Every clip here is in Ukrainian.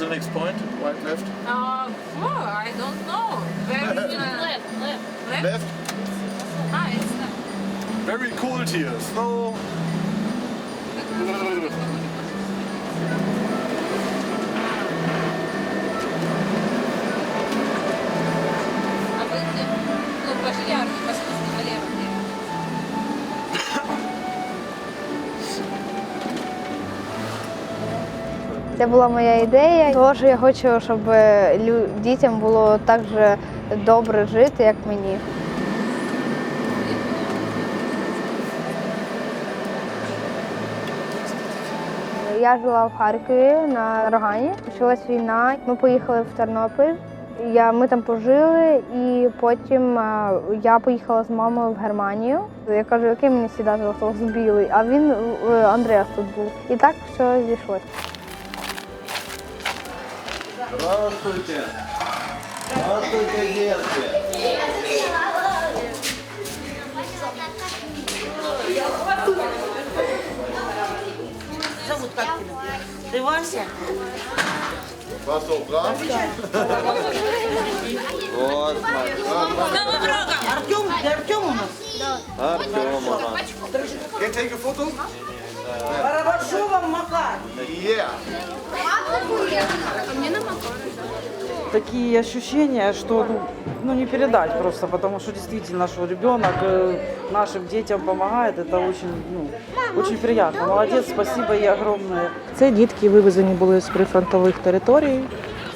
the next point? Right, left? Uh, oh, I don't know. Where is Left, left. left? Left. Ah, it's left. Very cold here. Slow. Це була моя ідея. Того, що я хочу, щоб дітям було так же добре жити, як мені. Я жила в Харкові на Рогані. Почалась війна. Ми поїхали в Тернопіль. Я, ми там пожили, і потім а, я поїхала з мамою в Германію. Я кажу, який мені сідати автобус білий, а він е, Андреас тут був. І так все зійшлося. Здравствуйте. Здравствуйте, детки. Зовут как тебя? Ты Вася? Was so brav? Вот, Артем? Ты Артем у нас? Can you take a photo? Барабашова Макар. Yeah. такие ощущения, что ну, ну, не передать просто, потому что действительно, что ребенок э, нашим детям помогает, это очень, ну, очень приятно. Молодец, спасибо ей огромное. Це дітки вивезені були з прифронтових територій.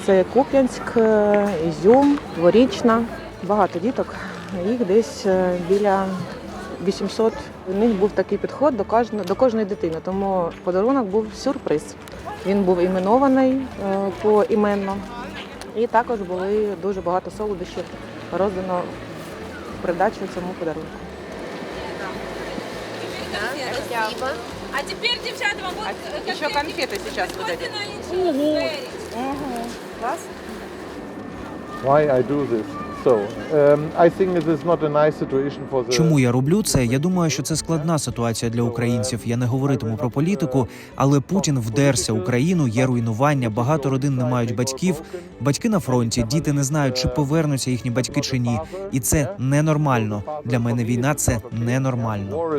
Це Куп'янськ, е, Ізюм, Дворічна. Багато діток. Їх десь е, біля 800. У них був такий підход до кожної, до кожної дитини, тому подарунок був сюрприз. Він був іменований е, поіменно. І також були дуже багато солодощів роздано в придачу цьому подарунку. А теперь, девчата, вам будут Еще конфеты сейчас вот эти. why I do this. Um, Чому я роблю це? Я думаю, що це складна ситуація для українців. Я не говоритиму про політику, але Путін вдерся Україну. Є руйнування. Багато родин не мають батьків. Батьки на фронті, діти не знають, чи повернуться їхні батьки чи ні. І це ненормально. Для мене війна це ненормально.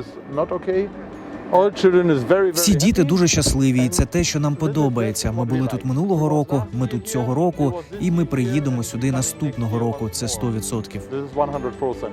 Всі діти дуже щасливі, і це те, що нам подобається. Ми були тут минулого року, ми тут цього року, і ми приїдемо сюди наступного року. Це 100%. This is 100%.